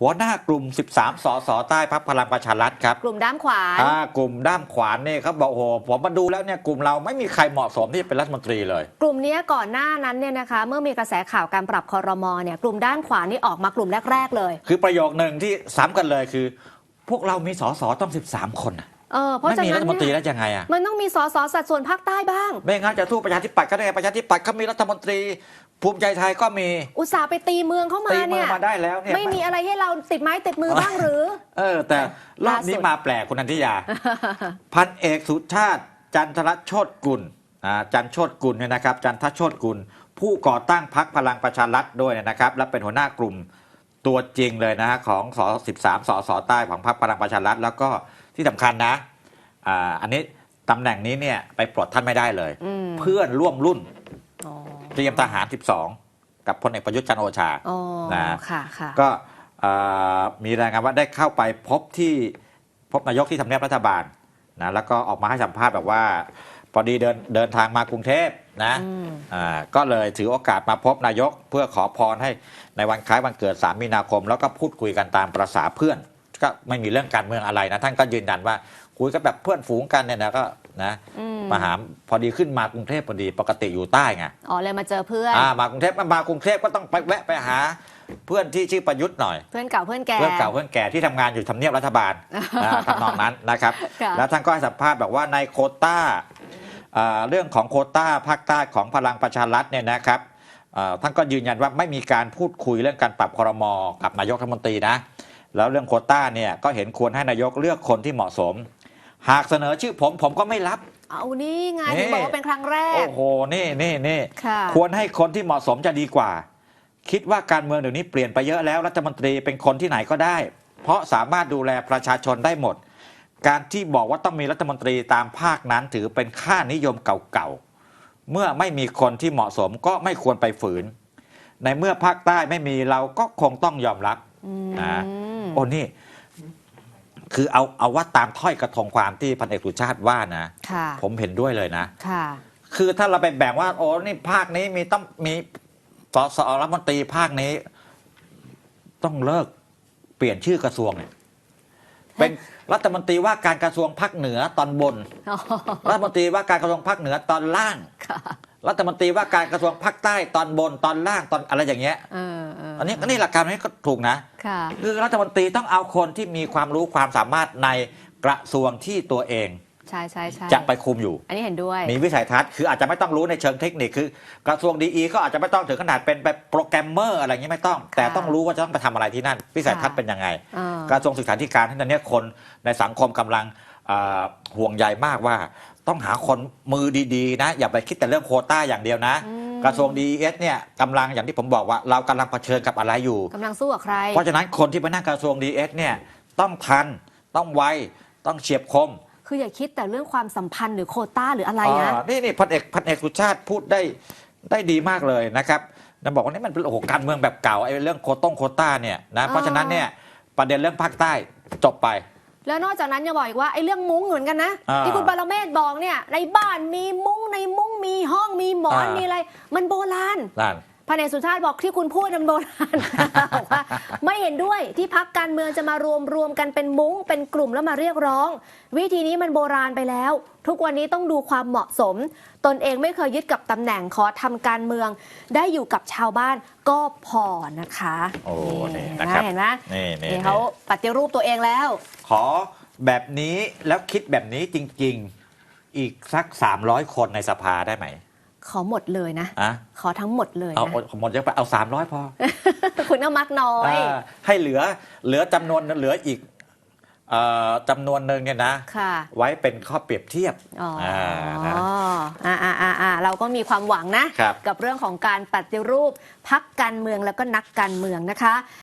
หัวหน้ากลุ่ม 13 สสใต้พักพลังประชารัฐครับกลุ่มด้ามขวานอ่ากลุ่มด้ามขวานนี่เขาบอกโอ้โหผมมาดูแล้วเนี่ยกลุ่มเราไม่มีใครเหมาะสมที่จะเป็นรัฐมนตรีเลย กลุ่มเนี้ยก่อนหน้านั้นเนี่ยนะคะ เมื่อมีกระแสข่าวการปรับคอรมอเนี่ยกลุ่มด้านขวานี่ออกมากลุ่มแรก ๆ เลย คือประโยคหนึ่งที่ซ้ำกันเลยคือ พวกเรามีสสต้อง 13 คนน่ะเออเพราะไม่ฉะมีนั้รันฐมนตรีเนี่ยแล้วยังไงอะมันต้องมีสสสัดส่วนภาคใต้บ้าง ไม่งั้นจะสู้ประชาธิปัตย์ก็ได้ประชาธิปัตย์เขามีรัฐมนตรี ภูมิใจไทยก็มี อุตส่าห์ไปตีเมืองเข้ามาตีมืเนี่อยมาได้แล้วเนี่ย ไม่มีอะไรให้เราติดไม้ติดมือบ้างหรือ เออ แต่รอบนี้ล่าสุด มาแปลกคุณนันทิยา พันเอกสุชาติ จันทรโชตกุลอ่าจันโชตกุลเนี่ยนะครับ จันทโชตกุล ผู้ก่อตั้งพักพลังประชารัฐด้วยนะครับ และเป็นหัวหน้ากลุ่มตัวจริงเลยนะฮะของส13สสใต้ของพรรคพลังประชารัฐแล้วก็ที่สำคัญนะอ่าอันนี้ตำแหน่งนี้เนี่ยไปปลดท่านไม่ได้เลย อืม เพื่อนร่วมรุ่นอ๋อ เตรียมทหาร 12 กับพลเอกประยุทธ์จันทร์โอชาอ๋อนะค่ะค่ะก็เอ่อมีรายงานว่าได้เข้าไปพบที่พบนายกที่ทำเนียบรัฐบาลนะแล้วก็ออกมาให้สัมภาษณ์แบบว่า พอดีเดินเดินทางมากรุงเทพนะอืมอ่าก็เลยถือโอกาสมาพบนายกเพื่อขอพรให้ในวันคล้ายวันเกิด 3 มีนาคม แล้วก็พูดคุยกันตามประษาเพื่อน ก็ไม่มีเรื่องการเมืองอะไรนะท่านก็ยืนยันว่าคุยกันแบบเพื่อนฝูงกันเนี่ยนะก็ นะอืมมาหาพอดีขึ้นมากรุงเทพพอดีปกติอยู่ใต้ไงอ๋อเลยมาเจอเพื่อน อ่ามากรุงเทพมากรุงเทพก็ต้องไปแวะไปหา เพื่อนที่ชื่อประยุทธ์หน่อย เพื่อนเก่าเพื่อนแก่เพื่อนเก่าเพื่อนแก่ที่ทำงานอยู่ทำเนียบรัฐบาลอ่าทำนองนั้นนะครับ ค่ะ แล้วท่านก็ให้สัมภาษณ์แบบว่าในโควต้าอ่าเรื่องของโควต้าภาคใต้ของพลังประชารัฐเนี่ยนะครับอ่าท่านก็ยืนยันว่าไม่มีการพูดคุยเรื่องการปรับครมกับนายกรัฐมนตรีนะ แล้วเรื่องโควต้าเนี่ยก็เห็นควรให้นายกเลือกคนที่เหมาะสม หากเสนอชื่อผมผมก็ไม่รับ เอานี่ไงนี่ ถึงบอกว่าเป็นครั้งแรก โอ้โหนี่นี่นี่ค่ะ ควรให้คนที่เหมาะสมจะดีกว่า คิดว่าการเมืองเดี๋ยวนี้เปลี่ยนไปเยอะแล้วรัฐมนตรีเป็นคนที่ไหนก็ได้ เพราะสามารถดูแลประชาชนได้หมด การที่บอกว่าต้องมีรัฐมนตรีตามภาคนั้นถือเป็นค่านิยมเก่าๆ เมื่อไม่มีคนที่เหมาะสมก็ไม่ควรไปฝืน ในเมื่อภาคใต้ไม่มีเราก็คงต้องยอมรับ อืม นะ โอ้นี่ คือเอาเอาว่าตามถ้อยกระทงความที่พันเอกสุชาติว่านะ ค่ะผมเห็นด้วยเลยนะ ค่ะ คือถ้าเราไปแบ่งว่า โอ้นี่ภาคนี้มีต้องมีสสรัฐมนตรีภาคนี้ ต้องเลิกเปลี่ยนชื่อกระทรวงเนี่ยเป็นรัฐมนตรีว่าการกระทรวงภาคเหนือตอนบนอ๋อรัฐมนตรีว่าการกระทรวงภาคเหนือตอนล่าง ค่ะ รัฐมนตรีว่าการกระทรวงภาคใต้ตอนบนตอนล่างตอนอะไรอย่างเงี้ยเออเอออันนี้อันนี้หลักการนี้ก็ถูกนะค่ะคือรัฐมนตรีต้องเอาคนที่มีความรู้ความสามารถในกระทรวงที่ตัวเองใช่ใช่ใช่จะไปคุมอยู่ อันนี้เห็นด้วย มีวิสัยทัศน์คืออาจจะไม่ต้องรู้ในเชิงเทคนิคคือกระทรวงดีก็อาจจะไม่ต้องถึงขนาดเป็นแบบโปรแกรมเมอร์อะไรอย่างนี้ไม่ต้อง แต่ต้องรู้ว่าจะต้องไปทำอะไรที่นั่น วิสัยทัศน์เป็นยังไงเออกระทรวงศึกษาธิการที่ตอนนี้คนในสังคมกำลังอ่าห่วงใยมากว่า ต้องหาคนมือดีๆนะ อย่าไปคิดแต่เรื่องโควต้าอย่างเดียวนะอืมกระทรวงดีเอสเนี่ยกำลังอย่างที่ผมบอกว่าเรากำลังเผชิญกับอะไรอยู่กำลังสู้กับใคร เพราะฉะนั้นคนที่ไปนั่งกระทรวงดีเอสเนี่ยต้องทันต้องไวต้องเฉียบคม คืออย่าคิดแต่เรื่องความสัมพันธ์หรือโควต้าหรืออะไรนะอ่านี่นี่พันเอกพันเอกสุชาติพูดได้ได้ดีมากเลยนะครับนะบอกว่านี่มันเป็นโอ้โหการเมืองแบบเก่าไอ้เรื่องโควต้งโควต้าเนี่ยนะเพราะฉะนั้นเนี่ยประเด็นเรื่องภาคใต้จบไป แล้วนอกจากนั้นยังบอกอีกว่าไอ้เรื่องมุ้งเหมือนกันนะ อ่าที่คุณปรเมศบอกเนี่ยในบ้านมีมุ้งในมุ้งมีห้องมีหมอนอ่ามี มีอะไร มันโบราณ นั่น พันเอกสุชาติบอกที่คุณพูดมันโบราณบอกว่าไม่เห็นด้วยที่พักการเมืองจะมารวมรวมกันเป็นมุ้งเป็นกลุ่มแล้วมาเรียกร้อง วิธีนี้มันโบราณไปแล้ว ทุกวันนี้ต้องดูความเหมาะสม ตนเองไม่เคยยึดกับตำแหน่งขอทำการเมือง ได้อยู่กับชาวบ้านก็พอนะคะ โอ้นี่เห็นนะไหมครับเห็นไหมนี่นี่นี่เขาปฏิรูปตัวเองแล้ว ขอแบบนี้แล้วคิดแบบนี้จริง ๆ อีกสัก 300 คนในสภาได้ไหม ขอหมดเลยนะ อะขอทั้งหมดเลยเอานะ เอาหมดเยอะไปเอา300พอคุณก็มักน้อย อ่าให้เหลือเหลือจำนวนเหลืออีกเอ่อจำนวนหนึ่งเนี่ยนะ ค่ะ ไว้เป็นข้อเปรียบเทียบอ๋ออ่านะ อ่าอ่าอ่าอ่าเราก็มีความหวังนะ ครับ กับเรื่องของการปฏิรูปพักการเมืองแล้วก็นักการเมืองนะคะ